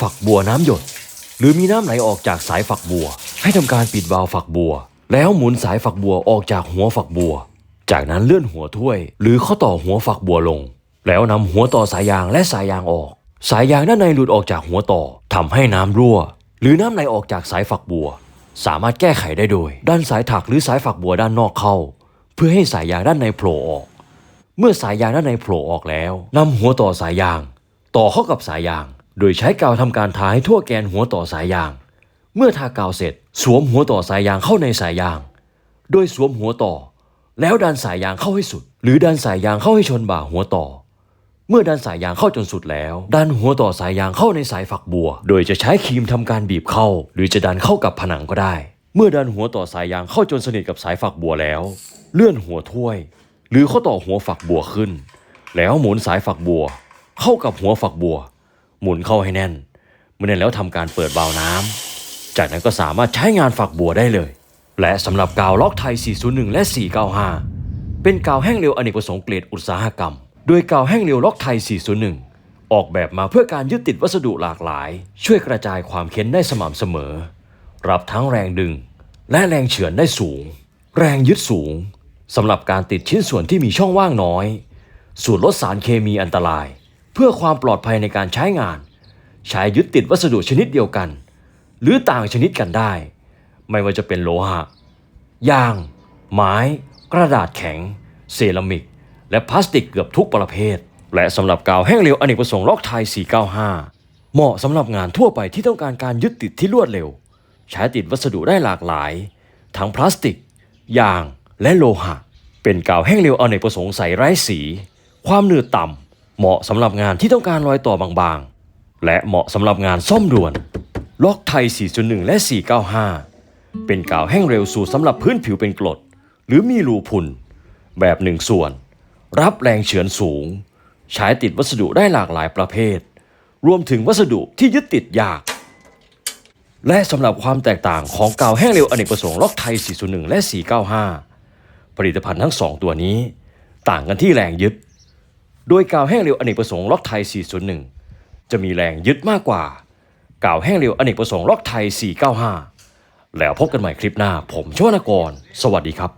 ฝักบัวน้ำหยด หรือมีน้ำไหลออกจากสายฝักบัว ให้ทำการปิดวาล์วฝักบัว แล้วหมุนสายฝักบัวออกจากหัวฝักบัว จากนั้นเลื่อนหัวถ้วย หรือข้อต่อหัวฝักบัวลง แล้วนำหัวต่อสายยางและสายยางออก สายยางด้านในหลุดออกจากหัวต่อทำให้น้ำรั่ว หรือน้ำไหลออกจากสายฝักบัว สามารถแก้ไขได้โดย ด้านสายถักหรือสายฝักบัวด้านนอกเข้า เพื่อให้สายยางด้านในโผล่ออก เมื่อสายยางด้านในโผล่ออกแล้วนำหัวต่อสายยาง ต่อเข้ากับสายยาง โดยใช้กาวทำการทาให้ทั่วแกนหัวต่อสายยาง เมื่อทากาวเสร็จ สวมหัวต่อสายยางเข้าในสายยาง โดยสวมหัวต่อ แล้วดันสายยางเข้าให้สุด หรือดันสายยางเข้าให้ชนบ่าหัวต่อ เมื่อดันสายยางเข้าจนสุดแล้ว ดันหัวต่อสายยางเข้าในสายฝักบัว โดยจะใช้ครีมทำการบีบเข้า หรือจะดันเข้ากับผนังก็ได้ เมื่อดันหัวต่อสายยางเข้าจนสนิทกับสายฝักบัวแล้ว เลื่อนหัวถ้วย หรือข้อต่อหัวฝักบัวขึ้น แล้วหมุนสายฝักบัว เข้ากับหัวฝักบัว หมุนเข้าให้แน่น เมื่อแน่นแล้วทำการเปิดวาล์วน้ำ จากนั้นก็สามารถใช้งานฝักบัวได้เลย และสำหรับกาวล็อกไทย 401 และ 495 เป็นกาวแห้งเร็วอเนกประสงค์เกรดอุตสาหกรรม โดยกาวแห้งเร็วล็อกไทย 401 ออกแบบมาเพื่อการยึดติดวัสดุหลากหลาย ช่วยกระจายความเค้นได้สม่ำเสมอ รับทั้งแรงดึง และแรงเฉือนได้สูง แรงยึดสูงสำหรับการติดชิ้นส่วนที่มีช่องว่างน้อย สูตรลดสารเคมีอันตราย พื่อความปลอดภัยในการใช้งาน ใช้ยึดติดวัสดุชนิดเดียวกัน หรือต่างชนิดกันได้ ไม่ว่าจะเป็นโลหะยาง ไม้ กระดาษแข็ง เซรามิก และพลาสติกเกือบทุกประเภท และสำหรับกาวแห้งเร็วอเนกประสงค์ล็อกไทย 495 เหมาะสำหรับงานทั่วไปที่ต้องการการยึดติดที่รวดเร็ว ใช้ติดวัสดุได้หลากหลาย ทั้งพลาสติกยางและโลหะ เป็นกาวแห้งเร็วอเนกประสงค์ใสไร้สี ความหนืดต่ำ เหมาะสำหรับงานที่ต้องการรอยต่อบางๆ และเหมาะสำหรับงานซ่อมด่วน ล็อกไทย 4.1 และ 495 เป็นกาวแห้งเร็วสูตรสำหรับพื้นผิวเป็นกรด หรือมีรูพุน แบบหนึ่งส่วน รับแรงเฉือนสูง ใช้ติดวัสดุได้หลากหลายประเภท รวมถึงวัสดุที่ยึดติดยาก และสำหรับความแตกต่างของกาวแห้งเร็วอเนกประสงค์ล็อกไทย 4.1 และ 495 ผลิตภัณฑ์ทั้งสองตัวนี้ ต่างกันที่แรงยึด โดยกาวแห้งเร็วอเนกประสงค์ล็อกไทย 401 จะมีแรงยึดมากกว่า กาวแห้งเร็วอเนกประสงค์ล็อกไทย 495 แล้วพบกันใหม่คลิปหน้า ผมชวนกร สวัสดีครับ